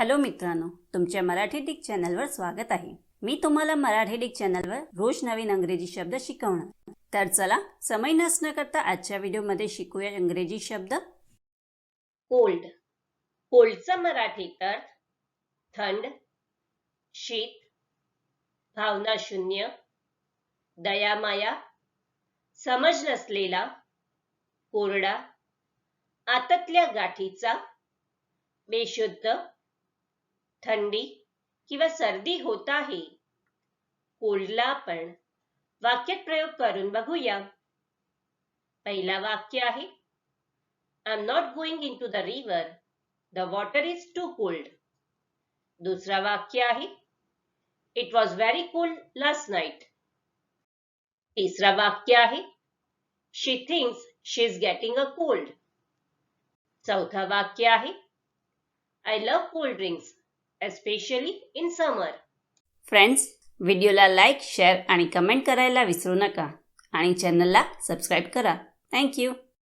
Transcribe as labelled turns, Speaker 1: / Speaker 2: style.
Speaker 1: Hello मित्रांनो तुमच्या Marathi Dick चॅनलवर स्वागत आहे. मी तुम्हाला मराठी डिक चॅनलवर रोज नवीन अंग्रेजी शब्द शिकवणार. तर चला समय नसणं करता आजच्या व्हिडिओमध्ये शिकूया इंग्रजी शब्द.
Speaker 2: कोल्ड. कोल्डचा मराठी अर्थ थंड शीत भावना शून्य दयामाया समज नसलेला कोरडा आततल्या गाठीचा बेशुद्ध थंडी किंवा सर्दी होता आहे कोल्डला आपण वाक्यात प्रयोग करून बघूया. पहिला वाक्य आहे I am not going into the river the water is too cold दुसरा वाक्य आहे it was very cold last night तिसरा वाक्य आहे she thinks she is getting a cold चौथा वाक्य आहे I love cold drinks especially in summer.
Speaker 1: Friends व्हिडिओला लाईक शेअर आणि कमेंट करायला विसरू नका. आणि चॅनलला सबस्क्राईब करा. थँक्यू